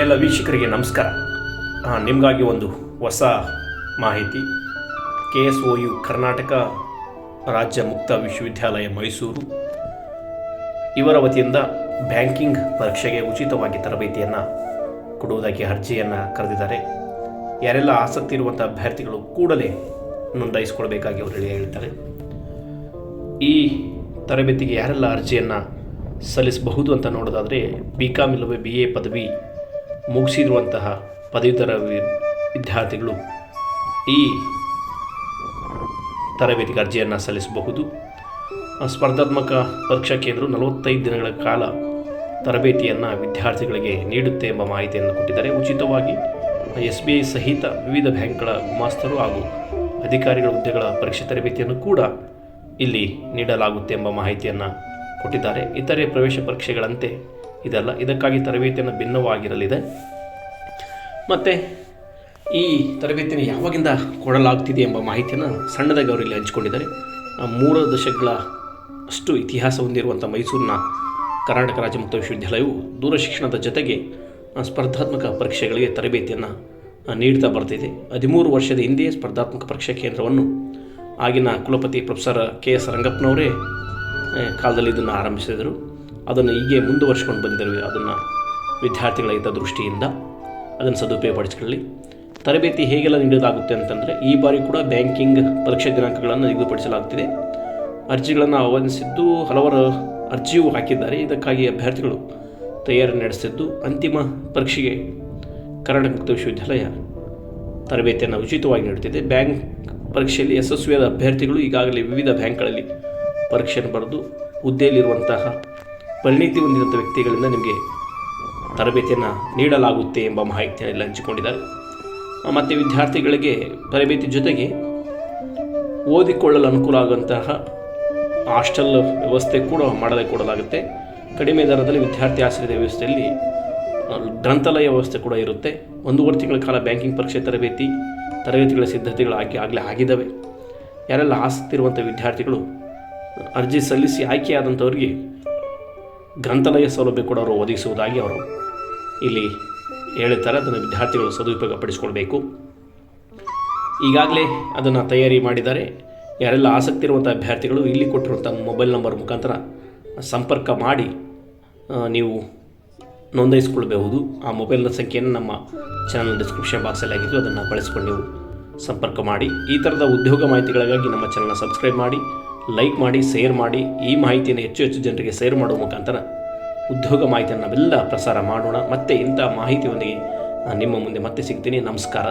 ಎಲ್ಲ ವೀಕ್ಷಕರಿಗೆ ನಮಸ್ಕಾರ. ನಿಮಗಾಗಿ ಒಂದು ಹೊಸ ಮಾಹಿತಿ. K S O U Karnataka ರಾಜ್ಯ ಮುಕ್ತ ವಿಶ್ವವಿದ್ಯಾಲಯ ಮೈಸೂರು. ಇವರ ವತಿಯಿಂದ ಬ್ಯಾಂಕಿಂಗ್ ಪರೀಕ್ಷೆಗೆ ಉಚಿತವಾಗಿ ತರಬೇತಿಯನ್ನು ಕೊಡುವುದಾಗಿ ಅರ್ಜಿಯನ್ನು ಕರೆದಿದ್ದಾರೆ. ಯಾರೆಲ್ಲ ಆಸಕ್ತಿ ಇರುವಂಥ ಅಭ್ಯರ್ಥಿಗಳು ಕೂಡಲೇ ನೋಂದಾಯಿಸಿಕೊಳ್ಬೇಕಾಗಿ ಅವರು ಹೇಳಿ ಹೇಳ್ತಾರೆ ಈ ತರಬೇತಿಗೆ ಯಾರೆಲ್ಲ ಅರ್ಜಿಯನ್ನು ಸಲ್ಲಿಸಬಹುದು ಅಂತ ನೋಡೋದಾದರೆ ಬಿ ಕಾಮ್ ಇಲ್ಲವೇ ಬಿ ಎ ಪದವಿ ಮುಗಿಸಿರುವಂತಹ ಪದವೀಧರ ವಿದ್ಯಾರ್ಥಿಗಳು ಈ ತರಬೇತಿಗೆ ಅರ್ಜಿಯನ್ನು ಸಲ್ಲಿಸಬಹುದು. ಸ್ಪರ್ಧಾತ್ಮಕ ಪರೀಕ್ಷಾ ಕೇಂದ್ರ ನಲವತ್ತೈದು ದಿನಗಳ ಕಾಲ ತರಬೇತಿಯನ್ನು ವಿದ್ಯಾರ್ಥಿಗಳಿಗೆ ನೀಡುತ್ತೆ ಎಂಬ ಮಾಹಿತಿಯನ್ನು ಕೊಟ್ಟಿದ್ದಾರೆ. ಉಚಿತವಾಗಿ ಎಸ್ ಬಿ ಐ ಸಹಿತ ವಿವಿಧ ಬ್ಯಾಂಕ್ಗಳ ಗುಮಾಸ್ತರು ಹಾಗೂ ಅಧಿಕಾರಿಗಳ ಹುದ್ದೆಗಳ ಪರೀಕ್ಷೆ ತರಬೇತಿಯನ್ನು ಕೂಡ ಇಲ್ಲಿ ನೀಡಲಾಗುತ್ತೆ ಎಂಬ ಮಾಹಿತಿಯನ್ನು ಕೊಟ್ಟಿದ್ದಾರೆ. ಇತರೆ ಪ್ರವೇಶ ಪರೀಕ್ಷೆಗಳಂತೆ ಇದಲ್ಲ ಇದಕ್ಕಾಗಿ ತರಬೇತಿಯನ್ನು ಭಿನ್ನವಾಗಿರಲಿದೆ. ಮತ್ತು ಈ ತರಬೇತಿಯನ್ನು ಯಾವಾಗಿಂದ ಕೊಡಲಾಗ್ತಿದೆ ಎಂಬ ಮಾಹಿತಿಯನ್ನು ಸಣ್ಣದಾಗಿ ಅವರಲ್ಲಿ ಹಂಚಿಕೊಂಡಿದ್ದಾರೆ. ಮೂರು ದಶಕಗಳ ಅಷ್ಟು ಇತಿಹಾಸ ಹೊಂದಿರುವಂಥ ಮೈಸೂರಿನ ಕರ್ನಾಟಕ ರಾಜ್ಯ ಮುಕ್ತ ವಿಶ್ವವಿದ್ಯಾಲಯವು ದೂರ ಶಿಕ್ಷಣದ ಜೊತೆಗೆ ಸ್ಪರ್ಧಾತ್ಮಕ ಪರೀಕ್ಷೆಗಳಿಗೆ ತರಬೇತಿಯನ್ನು ನೀಡ್ತಾ ಬರ್ತಿದೆ. ಹದಿಮೂರು ವರ್ಷದ ಹಿಂದೆಯೇ ಸ್ಪರ್ಧಾತ್ಮಕ ಪರೀಕ್ಷಾ ಕೇಂದ್ರವನ್ನು ಆಗಿನ ಕುಲಪತಿ ಪ್ರೊಫೆಸರ್ ಕೆ ಎಸ್ ರಂಗಪ್ಪನವರೇ ಕಾಲದಲ್ಲಿ ಇದನ್ನು ಆರಂಭಿಸಿದರು. ಅದನ್ನು ಹೀಗೆ ಮುಂದುವರ್ಸ್ಕೊಂಡು ಬಂದಿದ್ದಾರೆ ಅದನ್ನು ವಿದ್ಯಾರ್ಥಿಗಳ ದೃಷ್ಟಿಯಿಂದ ಅದನ್ನು ಸದುಪಯೋಗಪಡಿಸಿಕೊಳ್ಳಿ. ತರಬೇತಿ ಹೇಗೆಲ್ಲ ನೀಡಲಾಗುತ್ತೆ ಅಂತಂದರೆ, ಈ ಬಾರಿ ಕೂಡ ಬ್ಯಾಂಕಿಂಗ್ ಪರೀಕ್ಷಾ ದಿನಾಂಕಗಳನ್ನು ನಿಗದಿಪಡಿಸಲಾಗುತ್ತಿದೆ ಅರ್ಜಿಗಳನ್ನು ಆಹ್ವಾನಿಸಿದ್ದು, ಹಲವಾರು ಅರ್ಜಿಯೂ ಹಾಕಿದ್ದಾರೆ. ಇದಕ್ಕಾಗಿ ಅಭ್ಯರ್ಥಿಗಳು ತಯಾರಿ ನಡೆಸಿದ್ದು, ಅಂತಿಮ ಪರೀಕ್ಷೆಗೆ ಕರ್ನಾಟಕ ಮುಕ್ತ ವಿಶ್ವವಿದ್ಯಾಲಯ ತರಬೇತಿಯನ್ನು ಉಚಿತವಾಗಿ ನೀಡುತ್ತಿದೆ. ಬ್ಯಾಂಕ್ ಪರೀಕ್ಷೆಯಲ್ಲಿ ಯಶಸ್ವಿಯಾದ ಅಭ್ಯರ್ಥಿಗಳು ಈಗಾಗಲೇ ವಿವಿಧ ಬ್ಯಾಂಕ್ಗಳಲ್ಲಿ ಪರೀಕ್ಷೆಯನ್ನು ಬರೆದು ಹುದ್ದೆಯಲ್ಲಿರುವಂತಹ ಪರಿಣಿತಿ ಹೊಂದಿದಂಥ ವ್ಯಕ್ತಿಗಳಿಂದ ನಿಮಗೆ ತರಬೇತಿಯನ್ನು ನೀಡಲಾಗುತ್ತೆ ಎಂಬ ಮಾಹಿತಿಯನ್ನು ಹಂಚಿಕೊಂಡಿದ್ದಾರೆ. ಮತ್ತು ವಿದ್ಯಾರ್ಥಿಗಳಿಗೆ ತರಬೇತಿ ಜೊತೆಗೆ ಓದಿಕೊಳ್ಳಲು ಅನುಕೂಲ ಆಗುವಂತಹ ಹಾಸ್ಟೆಲ್ ವ್ಯವಸ್ಥೆ ಕೂಡ ಮಾಡಲೇ ಕೊಡಲಾಗುತ್ತೆ. ಕಡಿಮೆ ದರದಲ್ಲಿ ವಿದ್ಯಾರ್ಥಿ ಆಶ್ರಯದ ವ್ಯವಸ್ಥೆಯಲ್ಲಿ ಗ್ರಂಥಾಲಯ ವ್ಯವಸ್ಥೆ ಕೂಡ ಇರುತ್ತೆ. ಒಂದೂವರೆ ತಿಂಗಳ ಕಾಲ ಬ್ಯಾಂಕಿಂಗ್ ಪರೀಕ್ಷೆ, ತರಬೇತಿ ತರಬೇತಿಗಳ ಸಿದ್ಧತೆಗಳು ಆಗಿ, ಆಗಲೇ ಆಗಿದ್ದಾವೆ. ಯಾರೆಲ್ಲ ಆಸಕ್ತಿ ಇರುವಂಥ ವಿದ್ಯಾರ್ಥಿಗಳು ಅರ್ಜಿ ಸಲ್ಲಿಸಿ ಆಯ್ಕೆಯಾದಂಥವ್ರಿಗೆ ಗ್ರಂಥಾಲಯ ಸೌಲಭ್ಯ ಕೂಡ ಅವರು ಒದಗಿಸುವುದಾಗಿ ಅವರು ಇಲ್ಲಿ ಹೇಳುತ್ತಾರೆ ಅದನ್ನು ವಿದ್ಯಾರ್ಥಿಗಳು ಸದುಪಯೋಗ ಪಡಿಸಿಕೊಳ್ಬೇಕು ಈಗಾಗಲೇ ಅದನ್ನು ತಯಾರಿ ಮಾಡಿದ್ದಾರೆ. ಯಾರೆಲ್ಲ ಆಸಕ್ತಿ ಇರುವಂಥ ಅಭ್ಯರ್ಥಿಗಳು, ಇಲ್ಲಿ ಕೊಟ್ಟಿರುವಂಥ ಮೊಬೈಲ್ ನಂಬರ್ ಮುಖಾಂತರ ಸಂಪರ್ಕ ಮಾಡಿ ನೀವು ನೋಂದಾಯಿಸಿಕೊಳ್ಬಹುದು. ಆ ಮೊಬೈಲ್ನ ಸಂಖ್ಯೆಯನ್ನು ನಮ್ಮ ಚಾನಲ್ ಡಿಸ್ಕ್ರಿಪ್ಷನ್ ಬಾಕ್ಸಲ್ಲಿ ಆಗಿದ್ದು ಅದನ್ನು ಬಳಸ್ಕೊಂಡು ನೀವು ಸಂಪರ್ಕ ಮಾಡಿ. ಈ ಥರದ ಉದ್ಯೋಗ ಮಾಹಿತಿಗಳಿಗಾಗಿ ನಮ್ಮ ಚಾನಲ್ನ ಸಬ್ಸ್ಕ್ರೈಬ್ ಮಾಡಿ. ಲೈಕ್ ಮಾಡಿ ಶೇರ್ ಮಾಡಿ, ಈ ಮಾಹಿತಿಯನ್ನು ಹೆಚ್ಚು ಹೆಚ್ಚು ಜನರಿಗೆ ಶೇರ್ ಮಾಡುವ ಮುಖಾಂತರ ಉದ್ಯೋಗ ಮಾಹಿತಿಯನ್ನು ನಾವೆಲ್ಲ ಪ್ರಸಾರ ಮಾಡೋಣ. ಮತ್ತೆ ಇಂಥ ಮಾಹಿತಿಯೊಂದಿಗೆ ನಿಮ್ಮ ಮುಂದೆ ಮತ್ತೆ ಸಿಗ್ತೀನಿ. ನಮಸ್ಕಾರ.